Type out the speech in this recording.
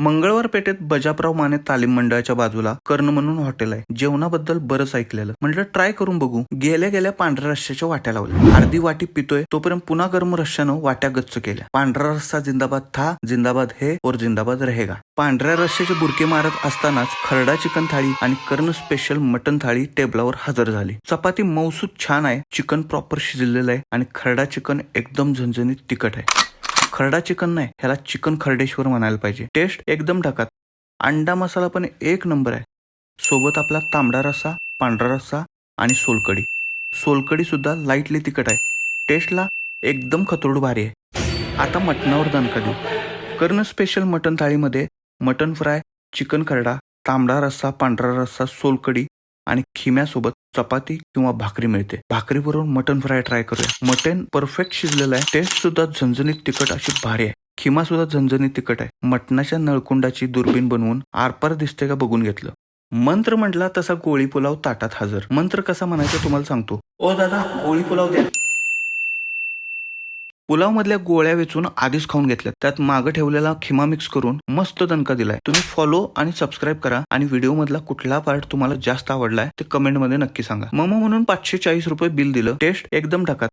मंगळवार पेठेत बजापराव माने तालीम मंडळाच्या बाजूला कर्ण म्हणून हॉटेल आहे. जेवणाबद्दल बरंच ऐकलेलं. म्हटलं ट्राय करून बघू. गेल्या गेल्या पांढऱ्या रश्श्याच्या वाट्या लावल्या. अर्धी वाटी पितोय तोपर्यंत पुन्हा गरम रश्श्यानं वाट्या गच्च केल्या. पांढरा रस्सा जिंदाबाद था जिंदाबाद हे और जिंदाबाद रहेगा. पांढऱ्या रश्श्याचे बुरके मारत असतानाच खरडा चिकन थाळी आणि कर्ण स्पेशल मटन थाळी टेबलावर हजर झाली. चपाती मौसूद छान आहे चिकन प्रॉपर शिजलेलं आहे आणि खरडा चिकन एकदम झणझणीत तिखट आहे. खरडा चिकन नाही ह्याला चिकन खरडेश्वर म्हणायला पाहिजे. टेस्ट एकदम टाकात अंडा मसाला पण एक नंबर आहे. सोबत आपला तांबडा रस्सा पांढरा रस्सा आणि सोलकडी सोलकडीसुद्धा लाईटली तिखट आहे. टेस्टला एकदम खतरूड भारी आहे. आता मटणावर दणका देऊ. कर्ण स्पेशल मटन थाळीमध्ये मटन फ्राय चिकन खरडा तांबडा रस्सा पांढरा रस्सा सोलकडी आणि खिम्यासोबत चपाती किंवा भाकरी मिळते. भाकरी बरोबर मटन फ्राय ट्राय करूया. मटन परफेक्ट शिजलेलं आहे. टेस्ट सुद्धा झणझणीत तिखट अशी भारी आहे. खिमा सुद्धा झणझणीत तिखट आहे. मटणाच्या नळकुंडाची दुर्बीण बनवून आरपार दिसते का बघून घेतलं. मंत्र म्हटला तसा गोळी पुलाव ताटात हजर. मंत्र कसा म्हणायचा तुम्हाला सांगतो. ओ दादा गोळी पुलाव द्या. पुलाव मधल्या गोळ्या वेचून आधीच खाऊन घेतल्यात. त्यात मागं ठेवलेला खिमा मिक्स करून मस्त दणका दिलाय. तुम्ही फॉलो आणि सबस्क्राईब करा आणि व्हिडिओ मधला कुठला पार्ट तुम्हाला जास्त आवडलाय ते कमेंटमध्ये नक्की सांगा. मम म्हणून पाचशे चाळीस रुपये बिल दिलं. टेस्ट एकदम टाका